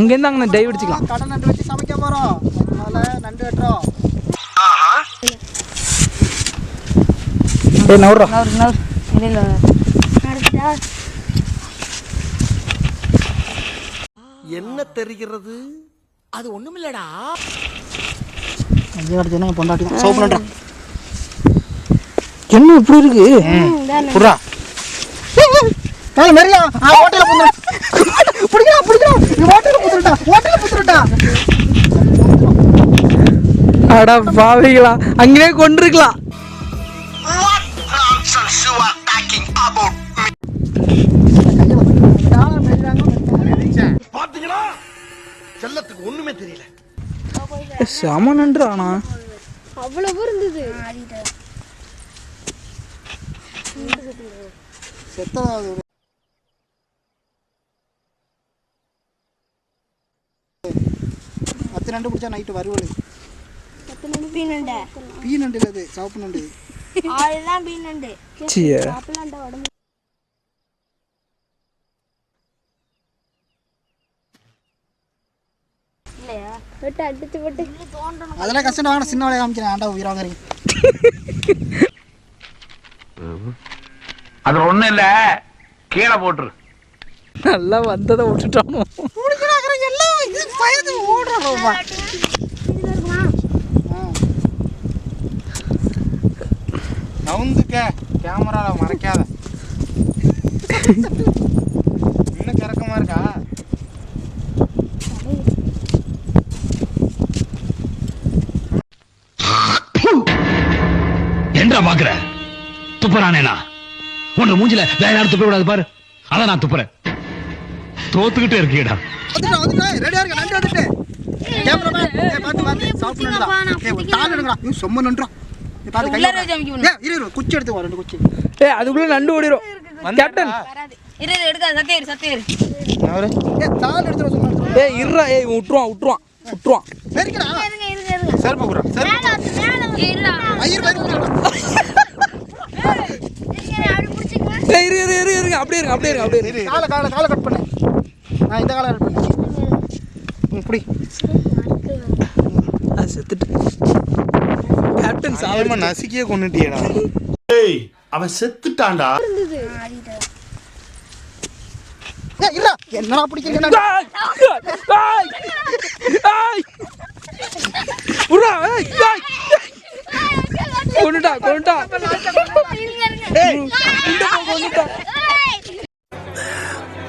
அங்கேருந்து அங்கே டைவ் அடிச்சுக்கலாம். கடை நண்டு வச்சு சமைக்க போகிறோம் அதனால நண்டு வெட்டுறோம். ஏய் நவுறா என்ன தெரிகிறது? அது ஒண்ணுமில்லடா. அடிச்சுன்னா பொண்டாட்டி தான். சோப்பு நன்றா என்ன இப்படி இருக்கு? புறா ஏய் மெரியா ஆ ஹோட்டல்ல புந்துடா புடிடா புடிடா நீ ஹோட்டல்ல அடா பாவிகளா அங்கேயே கொண்டிருக்கலாம் பாத்தீங்களா செல்லத்துக்கு ஒண்ணுமே தெரியல செம நன்று ஆனா அவ்வளவு இருந்தது செத்ததாவது பத்து நண்டு பிடிச்சா நைட்டு வறுவல் பீனண்டை. பீ நண்டு இல்லை அது சிவப்பு நண்டு அதுதான் பீனண்டு. சிய. அப்பலாண்டா உடம்பு இல்லையா வெட்டு. அடிச்சு போட்டு அதெல்லாம் கஷ்டம் வாங்க சின்ன வேலையை காமிக்கிறேன். ஆண்டா உயிராகிறீங்க அது ஒண்ணும் இல்ல. கீழே போட்டுரு. நல்லா வந்ததை விட்டுட்டானோ? எல்லாம் நவுந்துக்க கேமரால மறைக்காத. இன்னும் கிறக்கமா இருக்கா? என்றா பாக்குற? துப்புறானேனா உன்ன மூஞ்சில வேற யாரும் துப்ப கூடாது பாரு. அதான் நான் துப்புறேன். தோத்துக்கிட்டே இருக்கீடா ரெடியா இருக்க நண்டு வந்துட்டு. கேமராமேன் எடுங்கடா நீ சொம்ம நண்டுடா இரு இரு குச்சி எடுத்து வா ரெண்டு குச்சி. ஏய் அதுக்குள்ள நண்டு ஓடிரும். கேப்டன் இரு இரு, எடுக்காத சத்தியரு சத்தியரு அவரு ஏய் தாள் எடுத்து சொன்னா. ஏய் இருடா இவன் விட்டுருவான் விட்டுருவான் விட்டுருவான் சரிக்கடா இருங்க இருங்க இருங்க. செருப்பு மேல ஐயர் ஏய் இரு இரு இரு இருங்க அப்படியே இருங்க அப்படியே இருங்க அப்படியே இருங்க. காலை காலை காலை கட் பண்ணு. நான் இந்த காலை கட் பண்ணேன் ம் புடி. அது செத்துட்டு. கேப்டன் சாவடி நசுக்கியே கொண்டுட்டியடா ஏய் அவன் செத்துட்டான்டா. ஏய் இல்ல என்னடா பிடிக்கிறீங்க கொண்டுட்டா கொண்டுட்டா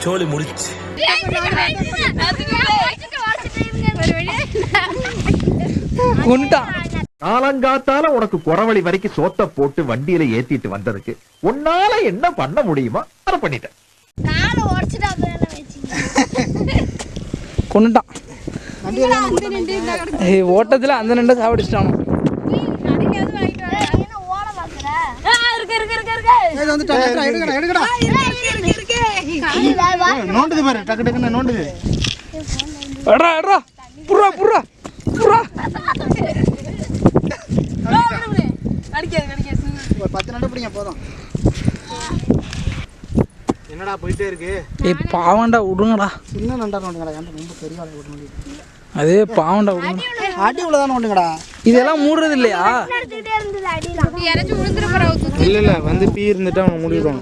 சோலி முடிச்சு கொண்டுட்டா காலங்காத்தால உனக்கு குறவழி வரைக்கும் சோத்த போட்டு வண்டியில ஏத்திட்டு வந்ததுக்கு உன்னால என்ன பண்ண முடியுமா அதை பண்ணிட்டேன். கொண்டுட்டான் ஓட்டத்துல அந்த நண்டை சாவடிச்சிட்டானோ. என்ன ஓட பாக்குற இருக்கு இருக்கு இருக்கு இருக்கு. ஏய் வந்துட்டா எடுங்கடா எடுங்கடா எடுங்கடா நோண்டுது பாரு டக்கு டக்குன்னு நோண்டுது. புறா புறா புறா ஒரு பத்து நண்டு பிடிங்க போதும். என்னடா போயிட்டே இருக்கு? ஏய் பாவண்டா விடுங்கடா சின்ன நண்டா நோண்டுங்கடா ஏன்டா ரொம்ப பெரிய ஆளை விட முடியும் அதே பாவண்டா விடுங்க ஆட்டி உள்ளதான் நோண்டுங்கடா இதெல்லாம் மூடுறது இல்லையா இல்ல இல்ல வந்து பீ இருந்துட்டு அவன் முடிவிடும்